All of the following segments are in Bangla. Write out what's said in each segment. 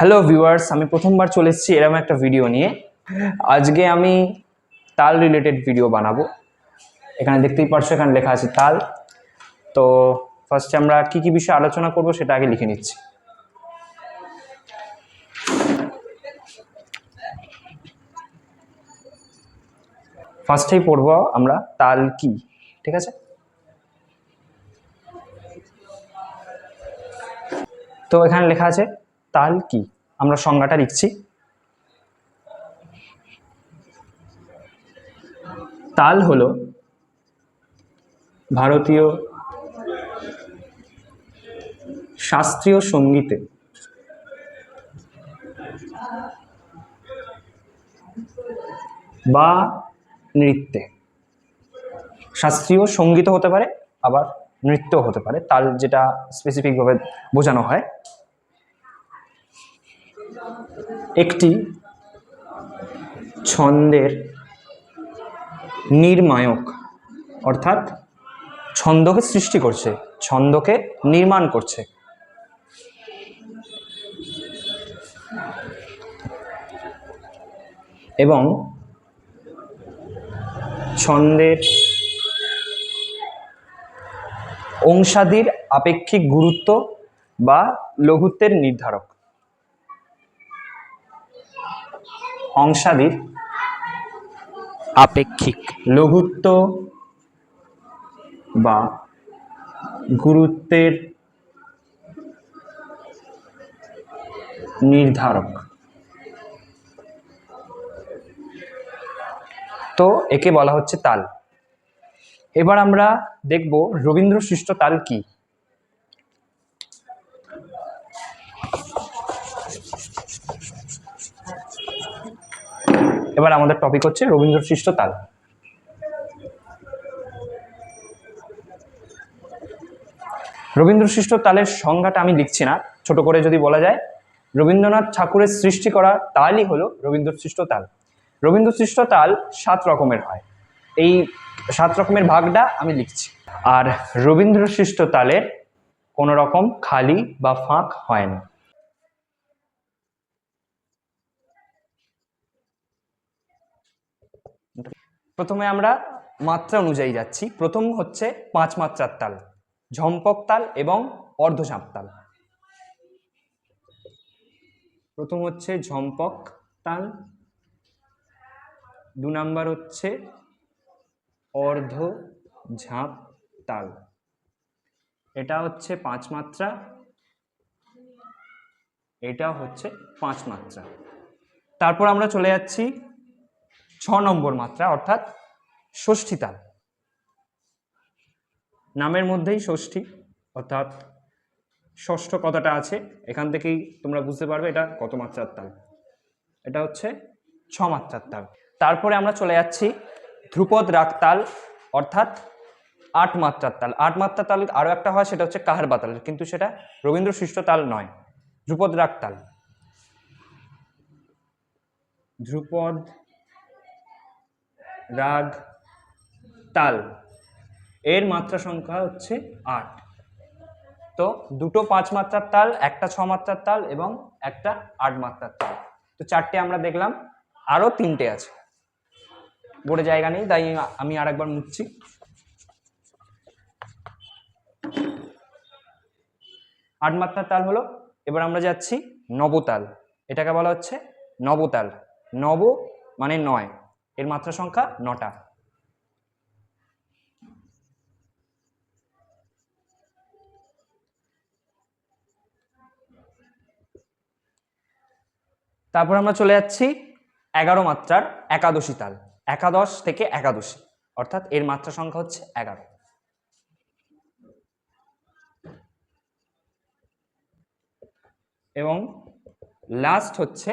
হ্যালো ভিউয়ার্স আমি প্রথমবার চলে এসেছি এরকম একটা ভিডিও নিয়ে। আজকে আমি তাল রিলেটেড ভিডিও বানাবো। এখানে দেখতেই পারছ, এখানে লেখা আছে তাল। তো ফার্স্টে আমরা কি কি বিষয়ে আলোচনা করব সেটা আগে লিখে নিচ্ছি। ফার্স্টেই পড়ব আমরা তাল কি, ঠিক আছে? তো এখানে লেখা আছে তাল কি? আমরা সংজ্ঞাটা লিখছি। তাল হলো ভারতীয় শাস্ত্রীয় সঙ্গীতে বা নৃত্যে। শাস্ত্রীয় সংগীত হতে পারে, আবার নৃত্য হতে পারে। তাল যেটা স্পেসিফিকভাবে বোঝানো হয়। একটি ছন্দের নির্মায়ক, অর্থাৎ ছন্দকে সৃষ্টি করছে, ছন্দকে নির্মাণ করছে। এবং ছন্দের অংশাদির আপেক্ষিক গুরুত্ব বা লঘুত্বের নির্ধারক। অংশাদির আপেক্ষিক। লঘুত্ব বা গুরুত্বের নির্ধারক। তো একে বলা হচ্ছে তাল। এবার আমরা দেখব রবীন্দ্র সৃষ্ট তাল কি? এবার আমাদের টপিক হচ্ছে রবীন্দ্র সৃষ্ট তাল। রবীন্দ্র সৃষ্ট তালের সংজ্ঞাটা আমি লিখছি না, ছোট করে যদি বলা যায়। রবীন্দ্রনাথ ঠাকুরের সৃষ্টি করা তালই হলো রবীন্দ্র সৃষ্ট তাল। রবীন্দ্র সৃষ্ট তাল সাত রকমের হয়। এই সাত রকমের ভাগটা আমি লিখছি। আর রবীন্দ্র সৃষ্ট তালের কোনো রকম খালি বা ফাঁক হয় না। প্রথমে আমরা মাত্রা অনুযায়ী যাচ্ছি। প্রথম হচ্ছে পাঁচ মাত্রার তাল, ঝম্পক তাল এবং অর্ধঝাঁপ তাল। প্রথম হচ্ছে ঝম্পক তাল, দু নাম্বার হচ্ছে অর্ধ ঝাঁপ তাল। এটা হচ্ছে পাঁচ মাত্রা, এটা হচ্ছে পাঁচ মাত্রা। তারপর আমরা চলে যাচ্ছি ছ নম্বর মাত্রা, অর্থাৎ ষষ্ঠী তাল। নামের মধ্যেই ষষ্ঠী, অর্থাৎ ষষ্ঠ কথাটা আছে, এখান থেকেই তোমরা বুঝতে পারবে এটা কত মাত্রার তাল। এটা হচ্ছে ছ মাত্রার তাল। তারপরে আমরা চলে যাচ্ছি ধ্রুপদ রাগ তাল, অর্থাৎ আট মাত্রার তাল। আট মাত্রার তাল আরও একটা হয়, সেটা হচ্ছে কাহার বাতাল কিন্তু সেটা রবীন্দ্র সৃষ্ট তাল নয়, ধ্রুপদ রাগ তাল। ধ্রুপদ রাগ, তাল। এর মাত্রা সংখ্যা হচ্ছে আট। তো দুটো পাঁচ মাত্রার তাল, একটা ছ মাত্রার তাল এবং একটা আট মাত্রার তাল। তো চারটে আমরা দেখলাম, আরও তিনটে আছে। বোর্ডে জায়গা নেই, তাই আমি আরেকবার মুছছি। আট মাত্রার তাল হলো, এবার আমরা যাচ্ছি নবতাল। এটাকে বলা হচ্ছে নবতাল। নব মানে নয়। এর মাত্রা সংখ্যা নটা। তারপর আমরা চলে যাচ্ছি এগারো মাত্রার একাদশী তাল, একাদশ থেকে একাদশী, অর্থাৎ এর মাত্রা সংখ্যা হচ্ছে এগারো। এবং লাস্ট হচ্ছে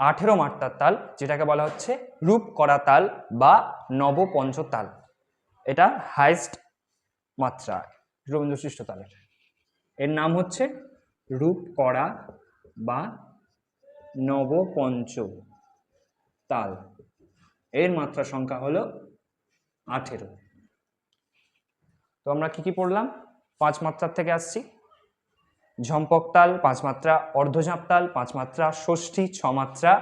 আঠেরো মাত্রার তাল, যেটাকে বলা হচ্ছে রূপ করা তাল বা নবপঞ্চ তাল এটা হাইস্ট মাত্রা রবীন্দ্রসৃষ্ট তালের। এর নাম হচ্ছে রূপ করা বা নবপঞ্চ তাল এর মাত্রা সংখ্যা হলো আঠেরো। তো আমরা কি কি পড়লাম? পাঁচ মাত্রার থেকে আসছি। ঝম্পক তাল, পাঁচ মাত্রা, অর্ধঝাঁপ তাল, পাঁচ মাত্রা, ষষ্ঠী, ছ মাত্রা।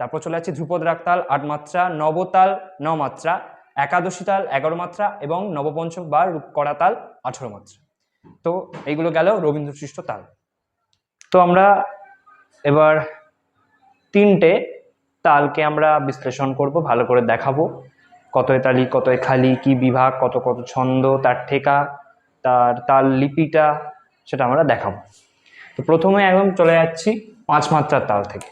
তারপর চলে যাচ্ছে ধ্রুপদ রাগ তাল, আট মাত্রা নবতাল ন মাত্রা, একাদশী তাল, এগারো মাত্রা এবং নবপঞ্চম বা রূপকরা তাল, আঠেরো মাত্রা। তো এইগুলো গেল রবীন্দ্র সৃষ্ট তাল। তো আমরা এবার তিনটে তালকে আমরা বিশ্লেষণ করব, ভালো করে দেখাবো। কতয় তালি, কতয় খালি, কি বিভাগ, কত কত ছন্দ, তার ঠেকা, তার তাল লিপিটা সেটা আমরা দেখাবো। তো প্রথমে একদম চলে যাচ্ছি পাঁচ মাত্রার তাল থেকে।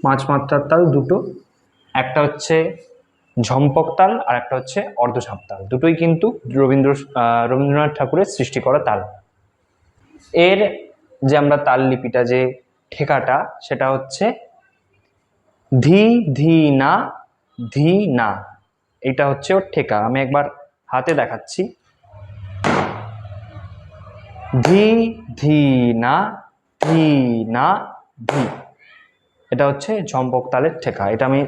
পাঁচ মাত্রার তাল দুটো, একটা হচ্ছে ঝম্পক তাল আর একটা হচ্ছে অর্ধঝাঁপ তাল। দুটোই কিন্তু রবীন্দ্র রবীন্দ্রনাথ ঠাকুরের সৃষ্টি করা তাল। এর যে আমরা তাল লিপিটা, যে ঠেকাটা, সেটা হচ্ছে ধি ধি না ধি না। এটা হচ্ছে ওর ঠেকা। আমি একবার হাতে দেখাচ্ছি। ধি ধি না ধি না, ধি। এটা হচ্ছে ঝম্পক তালের ঠেকা। এটা আমি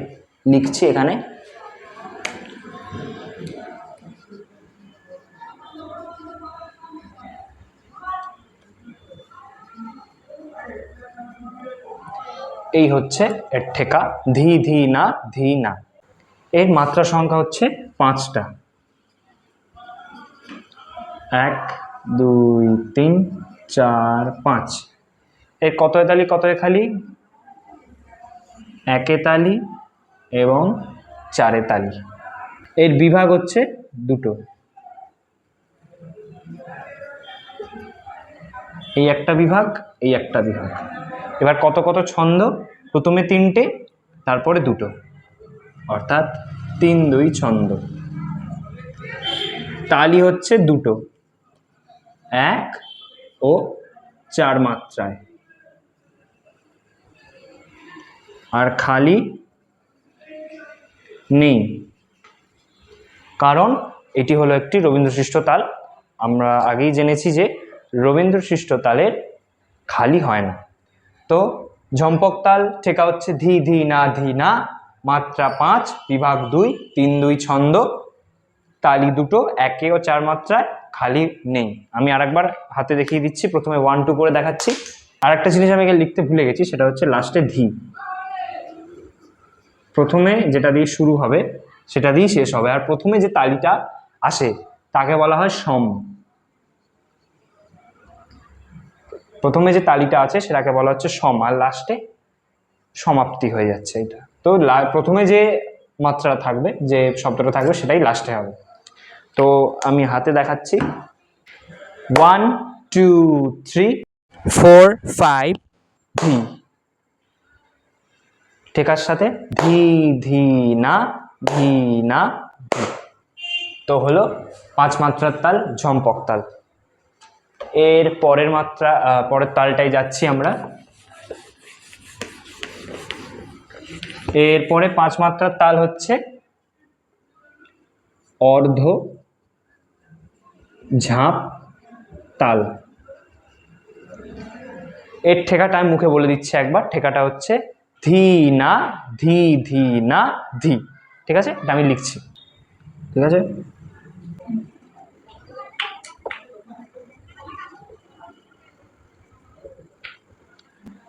লিখছি এখানে। এই হচ্ছে এর ঠেকা। ধি ধি না ধি না। এর মাত্রা সংখ্যা হচ্ছে পাঁচটা। এক, দুই, তিন, চার, পাঁচ। এর কত তালি কত খালি? একে তালি এবং চারে তালি। এর বিভাগ হচ্ছে দুটো। এই একটা বিভাগ, এই একটা বিভাগ। এবার কত কত ছন্দ? প্রথমে তিনটে, তারপরে দুটো। অর্থাৎ তিন দুই ছন্দ। তালি হচ্ছে দুটো। এক ও চার মাত্রায়। আর খালি নেই। কারণ এটি হলো একটি রবীন্দ্রসৃষ্ট তাল। আমরা আগেই জেনেছি যে রবীন্দ্রসৃষ্ট তালের খালি হয় না। তো ঝম্পক তাল ঠেকা হচ্ছে ধি ধি, না ধি, না। মাত্রা পাঁচ বিভাগ দুই, তিন দুই ছন্দ। তালি দুটো একে ও চার মাত্রায় খালি নেই। আমি আরেকবার হাতে দেখিয়ে দিচ্ছি, প্রথমে ওয়ান টু করে দেখাচ্ছি। আর একটা জিনিস আমি লিখতে ভুলে গেছি, সেটা হচ্ছে লাস্টে ধি। প্রথমে যেটা দিয়ে শুরু হবে, সেটা দিয়েই শেষ হবে। আর প্রথমে যে তালিটা আসে, তাকে বলা হয় সম। প্রথমে যে তালিটা আছে, সেটাকে বলা হচ্ছে সম। আর লাস্টে সমাপ্তি হয়ে যাচ্ছে এটা। তো প্রথমে যে মাত্রা থাকবে যে শব্দটা থাকবে সেটাই লাস্টে হবে। তো আমি হাতে দেখাচ্ছি। One two three four five three ঠেকার সাথে ধি ধি না ধি না ধি তো হলো পাঁচ মাত্রার তাল ঝম্পক তাল। এর পরের মাত্রা পরের তালটাই যাচ্ছি আমরা। এরপরে পাঁচ মাত্রার তাল হচ্ছে অর্ধ ঝাঁপ তাল। এর ঠেকাটা আমি মুখে বলে দিচ্ছি একবার। ঠেকাটা হচ্ছে ধি না, ধি ধি না, ধি। ঠিক আছে? এটা আমি লিখছি। ঠিক আছে?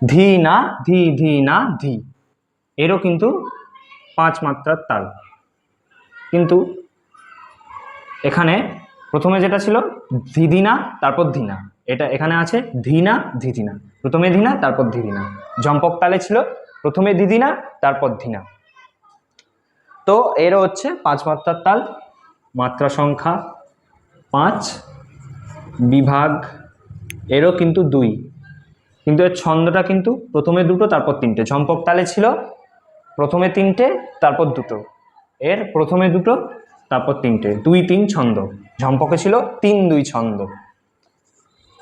ধি না, ধি ধি না, ধি। এরও কিন্তু পাঁচ মাত্রার তাল। কিন্তু এখানে প্রথমে যেটা ছিল ধিদিনা, তারপর ধিনা। এটা এখানে আছে ধিনা, ধিদিনা। প্রথমে ধিনা, তারপর ধিদিনা। জম্পক তালে ছিল প্রথমে দিদিনা তারপর ধিনা। তো এরও হচ্ছে পাঁচ মাত্রার তাল। মাত্রা সংখ্যা পাঁচ বিভাগ, এরও কিন্তু দুই। কিন্তু এর ছন্দটা কিন্তু প্রথমে দুটো, তারপর তিনটে। ঝম্পক তালে ছিল প্রথমে তিনটে, তারপর দুটো। এর প্রথমে দুটো, তারপর তিনটে। দুই, তিন, ছন্দ। ঝম্পকে ছিল তিন, দুই, ছন্দ।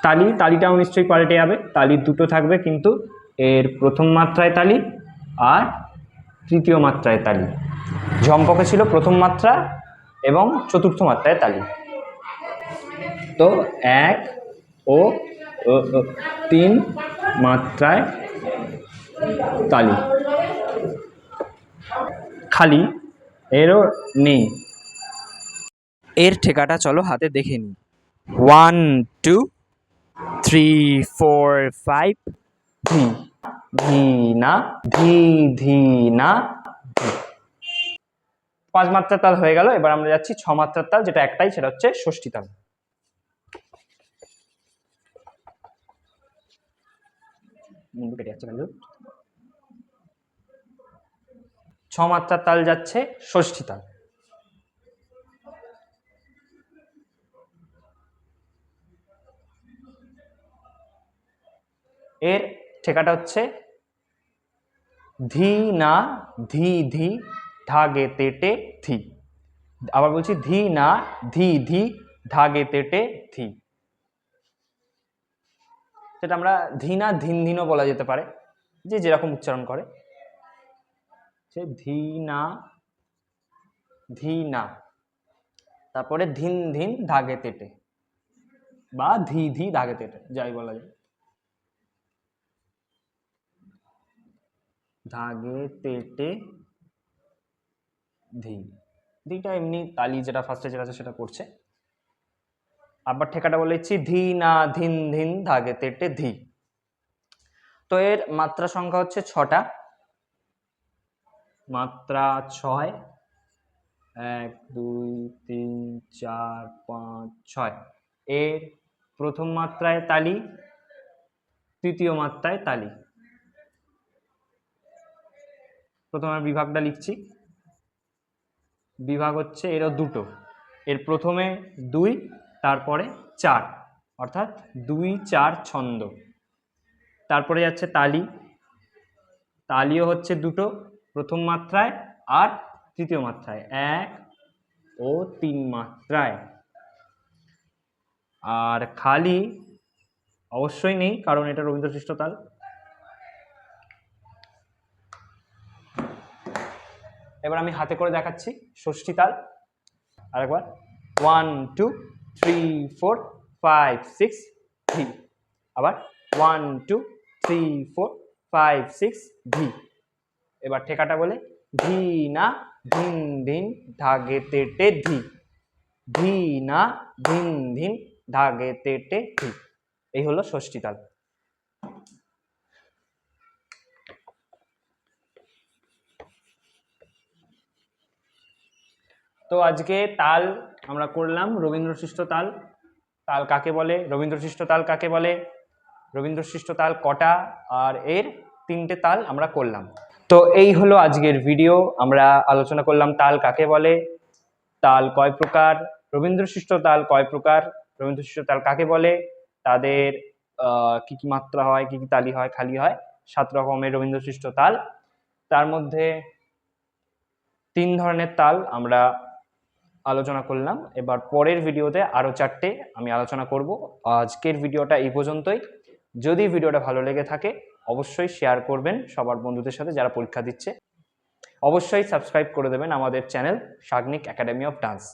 তালি, তালিটাও নিশ্চয়ই পাল্টে যাবে। তালি দুটো থাকবে কিন্তু এর প্রথম মাত্রায় তালি আর তৃতীয় মাত্রায় তালি। ঝম্পকে ছিল প্রথম মাত্রা এবং চতুর্থ মাত্রায় তালি। তো এক ও তিন মাত্রায় তালি। খালি এরও নেই। এর ঠেকাটা চলো হাতে দেখে নিই। One two three four five ধি ধি না ধি ধি না পাঁচ মাত্রার তাল হয়ে গেল এবার আমরা যাচ্ছি ছ মাত্রার তাল যেটা একটাই সেটা হচ্ছে ষষ্ঠী তাল। কেটে যাচ্ছে কেন? ছ মাত্রার তাল যাচ্ছে, ষষ্ঠী তাল। এর ঠেকাটা হচ্ছে, ধি না ধি ধি ধাগে তেটে ধি। আবার বলছি ধি না ধি ধি ধাগে তেটে ধি। সেটা আমরা ধি না ধিন ধিনও বলা যেতে পারে, যে যেরকম উচ্চারণ করে। সে ধি না ধি না তারপরে ধিন ধিন, ধাগে তেটে। বা ধি ধি, ধাগে তেটে, যাই বলা যায়। ধাগে তেটে, ধি। দিটা এমনি তালি যেটা ফার্স্টে যেটা আছে সেটা করছে। আবার ঠেকাটা বলেছি ধি না ধিন ধিন, ধাগে তেটে, ধি। তো এর মাত্রা সংখ্যা হচ্ছে ছটা। মাত্রা ছয়। এক, দুই, তিন, চার, পাঁচ, ছয়। এর প্রথম মাত্রায় তালি, তৃতীয় মাত্রায় তালি। প্রথমে বিভাগটা লিখছি। বিভাগ হচ্ছে এরও দুটো। এর প্রথমে দুই, তারপরে চার, অর্থাৎ দুই, চার, ছন্দ। তারপরে যাচ্ছে তালি। তালিও হচ্ছে দুটো প্রথম মাত্রায় আর তৃতীয় মাত্রায়। এক ও তিন মাত্রায়। আর খালি অবশ্যই নেই, কারণ এটা রবীন্দ্রসৃষ্ট তাল। এবার আমি হাতে করে দেখাচ্ছি ষষ্ঠী তাল। আরেকবার। One, two, three, four, five, six, V. আবার one, two, three, four, five, six, V. এবার ঠেকাটা বলে ধি না ধিন ধিন ধাগে তেটে ধি। ধি না ধিন ধিন ধাগে তেটে ধি। এই হলো ষষ্ঠী তাল। তো আজকে তাল আমরা করলাম রবীন্দ্রসৃষ্ট তাল। তাল কাকে বলে? রবীন্দ্রসৃষ্ট তাল কাকে বলে? রবীন্দ্রসৃষ্ট তাল কটা? আর এর তিনটে তাল আমরা করলাম। তো এই হলো আজকের ভিডিও আমরা আলোচনা করলাম তাল কাকে বলে, তাল কয় প্রকার রবীন্দ্রসৃষ্ট তাল কয় প্রকার রবীন্দ্রসৃষ্ট তাল কাকে বলে, তাদের কি কি মাত্রা হয়, কি কি তালি হয়, খালি হয়, সাত রকমের রবীন্দ্রসৃষ্ট তাল। তার মধ্যে তিন ধরনের তাল আমরা আলোচনা করলাম। এবার পরের ভিডিওতে আরও চারটে আমি আলোচনা করব। আজকের ভিডিওটা এই পর্যন্তই। যদি ভিডিওটা ভালো লেগে থাকে অবশ্যই শেয়ার করবেন সবার বন্ধুদের সাথে যারা পরীক্ষা দিচ্ছে। অবশ্যই সাবস্ক্রাইব করে দেবেন আমাদের channel Sagnik academy of dance